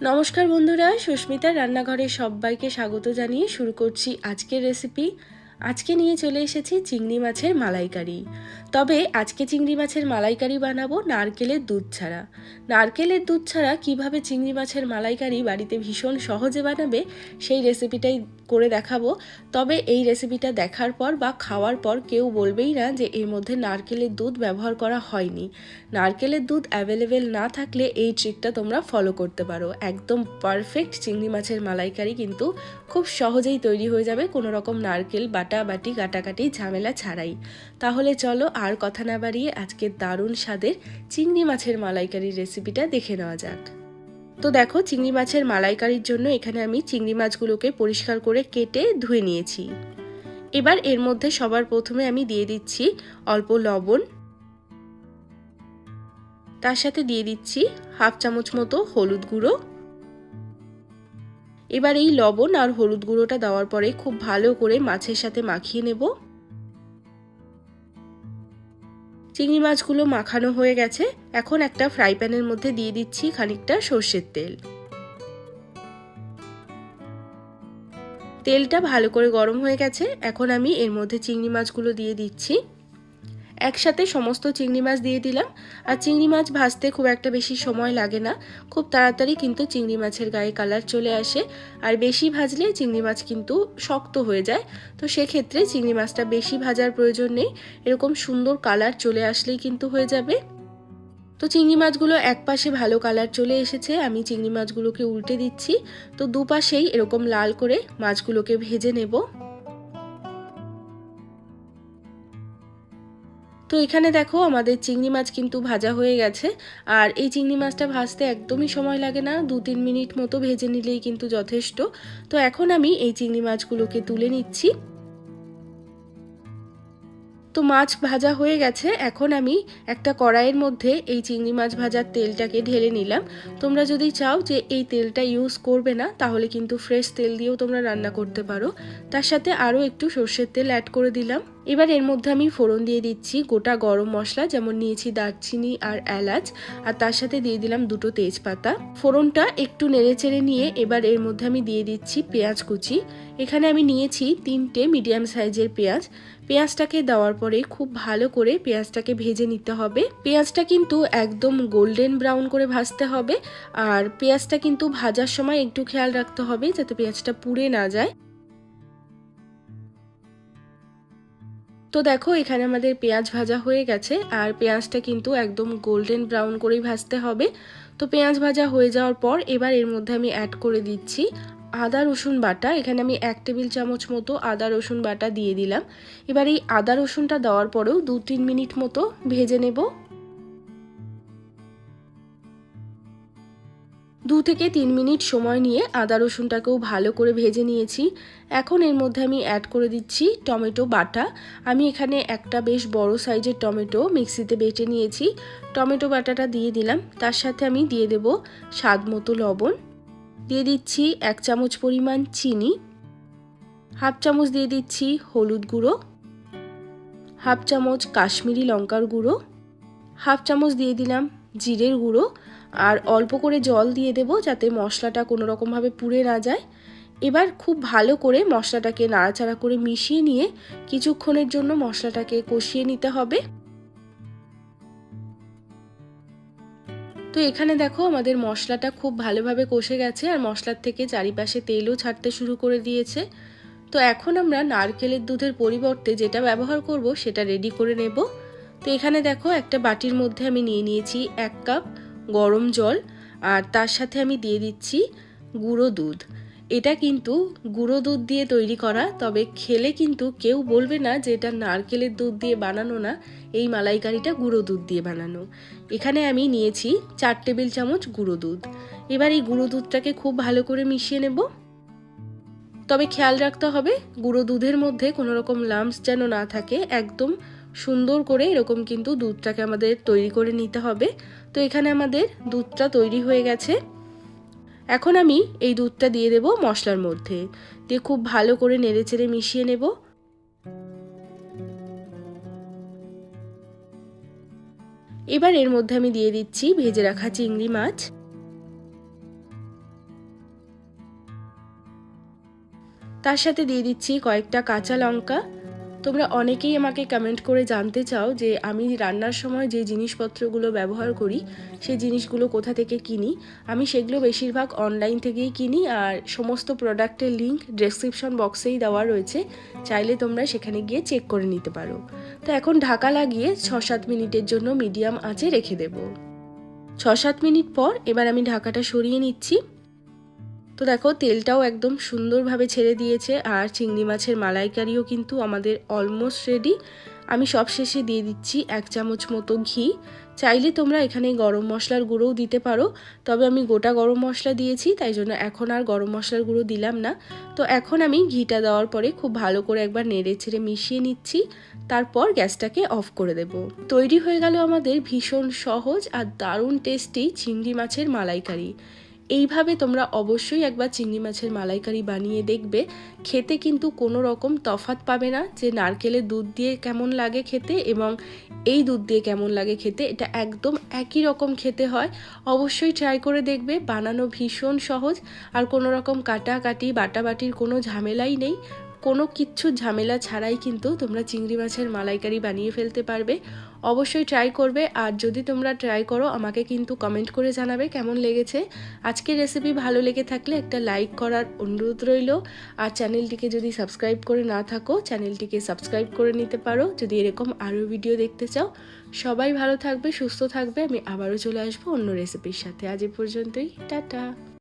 নমস্কার বন্ধুরা সুস্মিতা রান্নাঘরে সবাইকে স্বাগত জানিয়ে শুরু করছি আজকের রেসিপি আজকে নিয়ে চলে এসেছি চিংড়ি মাছের মালাইকারি। তবে আজকে চিংড়ি মাছের মালাইকারি বানাবো নারকেলের দুধ ছাড়া। নারকেলের দুধ ছাড়া কীভাবে চিংড়ি মাছের মালাইকারি বাড়িতে ভীষণ সহজে বানাবে সেই রেসিপিটাই করে দেখাবো। তবে এই রেসিপিটা দেখার পর বা খাওয়ার পর কেউ বলবেই না যে এর মধ্যে নারকেলের দুধ ব্যবহার করা হয়নি। নারকেলের দুধ অ্যাভেলেবেল না থাকলে এই ট্রিকটা তোমরা ফলো করতে পারো। একদম পারফেক্ট চিংড়ি মাছের মালাইকারি কিন্তু খুব সহজেই তৈরি হয়ে যাবে। কোনো রকম নারকেল, বাটা বাটি কাটাকাটি, ঝামেলা ছাড়াই। তাহলে চলো আর কথা না বাড়িয়ে আজকের দারুণ স্বাদের চিংড়ি মাছের মালাইকারির রেসিপিটা দেখে নেওয়া যাক। তো দেখো, চিংড়ি মাছের মালাইকারির জন্য এখানে আমি চিংড়ি মাছগুলোকে পরিষ্কার করে কেটে ধুয়ে নিয়েছি। এবার এর মধ্যে সবার প্রথমে আমি দিয়ে দিচ্ছি অল্প লবণ। তার সাথে দিয়ে দিচ্ছি হাফ চামচ মতো হলুদ গুঁড়ো। এবার এই লবণ আর হলুদ গুঁড়োটা দেওয়ার পরে খুব ভালো করে মাছের সাথে মাখিয়ে নেব। চিংড়ি মাছগুলো মাখানো হয়ে গেছে। এখন একটা ফ্রাই প্যানের মধ্যে দিয়ে দিচ্ছি খানিকটা সর্ষের তেল। তেলটা ভালো করে গরম হয়ে গেছে। এখন আমি এর মধ্যে চিংড়ি মাছগুলো দিয়ে দিচ্ছি। একসাথে সমস্ত চিংড়ি মাছ দিয়ে দিলাম। আর চিংড়ি মাছ ভাজতে খুব একটা বেশি সময় লাগে না। খুব তাড়াতাড়ি কিন্তু চিংড়ি মাছের গায়ে কালার চলে আসে। আর বেশি ভাজলে চিংড়ি মাছ কিন্তু শক্ত হয়ে যায়। তো সেক্ষেত্রে চিংড়ি মাছটা বেশি ভাজার প্রয়োজন নেই। এরকম সুন্দর কালার চলে আসলেই কিন্তু হয়ে যাবে। তো চিংড়ি মাছগুলো এক পাশে ভালো কালার চলে এসেছে। আমি চিংড়ি মাছগুলোকে উল্টে দিচ্ছি। তো দুপাশেই এরকম লাল করে মাছগুলোকে ভেজে নেব। তো এখানে দেখো আমাদের চিংড়ি মাছ কিন্তু ভাজা হয়ে গেছে। আর এই চিংড়ি মাছটা ভাজতে একদমই সময় লাগে না, দু তিন মিনিট মতো ভেজে নিলেই কিন্তু যথেষ্ট। তো এখন আমি এই চিংড়ি মাছগুলোকে তুলে নিচ্ছি। তো মাছ ভাজা হয়ে গেছে, এখন আমি একটা কড়াইয়ের মধ্যে এই চিংড়ি মাছ ভাজার তেলটাকে ঢেলে নিলাম। তোমরা যদি চাও যে এই তেলটা ইউজ করবে না, তাহলে কিন্তু ফ্রেশ তেল দিয়েও তোমরা রান্না করতে পারো। তার সাথে আরও একটু সর্ষের তেল অ্যাড করে দিলাম। এবার এর মধ্যে আমি ফোড়ন দিয়ে দিচ্ছি গোটা গরম মশলা, যেমন নিয়েছি দারচিনি আর এলাচ, আর তার সাথে দিয়ে দিলাম দুটো তেজপাতা। ফোড়নটা একটু নেড়ে চেড়ে নিয়ে এবার এর মধ্যে আমি দিয়ে দিচ্ছি পেঁয়াজ কুচি। এখানে আমি নিয়েছি তিনটে মিডিয়াম সাইজের পেঁয়াজ। পেঁয়াজটাকে দেওয়ার পরে খুব ভালো করে পেঁয়াজটাকে ভেজে নিতে হবে। পেঁয়াজটা কিন্তু একদম গোল্ডেন ব্রাউন করে ভাজতে হবে, আর পেঁয়াজটা কিন্তু ভাজার সময় একটু খেয়াল রাখতে হবে যাতে পেঁয়াজটা পুড়ে না যায়। তো দেখো, এখানে আমাদের পেঁয়াজ ভাজা হয়ে গেছে, আর পেঁয়াজটা কিন্তু একদম গোল্ডেন ব্রাউন করেই ভাজতে হবে। তো পেঁয়াজ ভাজা হয়ে যাওয়ার পর এবার এর মধ্যে আমি অ্যাড করে দিচ্ছি আদা, রসুন বাটা। এখানে আমি এক টেবিল চামচ মতো আদা, রসুন বাটা দিয়ে দিলাম। এবার এই আদা, রসুনটা দেওয়ার পরেও দু তিন মিনিট মতো ভেজে নেব। দু থেকে তিন মিনিট সময় নিয়ে আদা রসুনটাকেও ভালো করে ভেজে নিয়েছি। এখন এর মধ্যে আমি অ্যাড করে দিচ্ছি টমেটো বাটা। আমি এখানে একটা বেশ বড় সাইজের টমেটো মিক্সিতে বেটে নিয়েছি। টমেটো বাটাটা দিয়ে দিলাম। তার সাথে আমি দিয়ে দেব স্বাদ মতো লবণ। দিয়ে দিচ্ছি এক চামচ পরিমাণ চিনি। হাফ চামচ দিয়ে দিচ্ছি হলুদ গুঁড়ো। হাফ চামচ কাশ্মীরি লঙ্কার গুঁড়ো। হাফ চামচ দিয়ে দিলাম জিরের গুঁড়ো। আর অল্প করে জল দিয়ে দেব যাতে মশলাটা কোনো রকমভাবে পুড়ে না যায়। এবার খুব ভালো করে মশলাটাকে নাড়াচাড়া করে মিশিয়ে নিয়ে কিছুক্ষণের জন্য মশলাটাকে কষিয়ে নিতে হবে। তো এখানে দেখো আমাদের মশলাটা খুব ভালোভাবে কষে গেছে আর মশলার থেকে চারিপাশে তেলও ছাড়তে শুরু করে দিয়েছে। তো এখন আমরা নারকেলের দুধের পরিবর্তে যেটা ব্যবহার করব সেটা রেডি করে নেব। তো এখানে দেখো একটা বাটির মধ্যে আমি নিয়ে নিয়েছি এক কাপ গরম জল আর তার সাথে আমি দিয়ে দিচ্ছি গুঁড়ো দুধ। এটা কিন্তু গুঁড়ো দুধ দিয়ে তৈরি করা, তবে খেলে কিন্তু কেউ বলবে না যে এটা নারকেলের দুধ দিয়ে বানানো না, এই মালাইকারিটা গুঁড়ো দুধ দিয়ে বানানো। এখানে আমি নিয়েছি চার টেবিল চামচ গুঁড়ো দুধ। এবার এই গুঁড়ো দুধটাকে খুব ভালো করে মিশিয়ে নেব। তবে খেয়াল রাখতে হবে, গুঁড়ো দুধের মধ্যে কোনো রকম লাম্পস যেন না থাকে, একদম সুন্দর করে এরকম কিন্তু দুধটাকে আমাদের তৈরি করে নিতে হবে। তো এখানে আমাদের দুধটা তৈরি হয়ে গেছে। এখন আমি এই দুধটা দিয়ে দেব মশলার মধ্যে। দিয়ে খুব ভালো করে নেড়েচেড়ে মিশিয়ে নেব। এবার এর মধ্যে আমি দিয়ে দিচ্ছি ভেজে রাখা চিংড়ি মাছ। তার সাথে দিয়ে দিচ্ছি কয়েকটা কাঁচা লঙ্কা। তোমরা অনেকেই আমাকে কমেন্ট করে জানতে চাও যে আমি রান্নার সময় যে জিনিসপত্রগুলো ব্যবহার করি, সেই জিনিসগুলো কোথা থেকে কিনি। আমি সেগুলো বেশিরভাগ অনলাইন থেকেই কিনি আর সমস্ত প্রোডাক্টের লিঙ্ক ডেসক্রিপশন বক্সেই দেওয়া রয়েছে। চাইলে তোমরা সেখানে গিয়ে চেক করে নিতে পারো। তো এখন ঢাকা লাগিয়ে ছ সাত মিনিটের জন্য মিডিয়াম আঁচে রেখে দেব। ছ সাত মিনিট পর এবার আমি ঢাকাটা সরিয়ে নিচ্ছি। তো দেখো, তেলটাও একদম সুন্দরভাবে ছেড়ে দিয়েছে আর চিংড়ি মাছের মালাইকারিও কিন্তু আমাদের অলমোস্ট রেডি আমি সব শেষে দিয়ে দিচ্ছি এক চামচ মতো ঘি। চাইলে তোমরা এখানে গরম মশলার গুঁড়োও দিতে পারো, তবে আমি গোটা গরম মশলা দিয়েছি, তাই জন্য এখন আর গরম মশলার গুঁড়ো দিলাম না। তো এখন আমি ঘিটা দেওয়ার পরে খুব ভালো করে একবার নেড়ে ছেড়ে মিশিয়ে নিচ্ছি, তারপর গ্যাসটাকে অফ করে দেব। তৈরি হয়ে গেল আমাদের ভীষণ সহজ আর দারুণ টেস্টি চিংড়ি মাছের মালাইকারি। এইভাবে তোমরা অবশ্যই একবার চিংড়ি মাছের মালাইকারি বানিয়ে দেখবে। খেতে কিন্তু কোনো রকম তফাত পাবে না যে নারকেলের দুধ দিয়ে কেমন লাগে খেতে এবং এই দুধ দিয়ে কেমন লাগে খেতে। এটা একদম একই রকম খেতে হয়। অবশ্যই ট্রাই করে দেখবে। বানানো ভীষণ সহজ। আর কোনো রকম কাটাকাটি, বাটাবাটির কোনো ঝামেলাই নেই। কোনো কিচ্ছু ঝামেলা ছাড়াই কিন্তু তোমরা চিংড়ি মাছের মালাইকারি বানিয়ে ফেলতে পারবে। অবশ্যই ট্রাই করবে। আর যদি তোমরা ট্রাই করো, আমাকে কিন্তু কমেন্ট করে জানাবে কেমন লেগেছে। আজকের রেসিপি ভালো লেগে থাকলে একটা লাইক করার অনুরোধ রইল। আর চ্যানেলটিকে যদি সাবস্ক্রাইব করে না থাকো চ্যানেলটিকে সাবস্ক্রাইব করে নিতে পারো। যদি এরকম আরও ভিডিও দেখতে চাও, সবাই ভালো থাকবে, সুস্থ থাকবে। আমি আবারও চলে আসব অন্য রেসিপির সাথে। আজ এ পর্যন্তই। টাটা!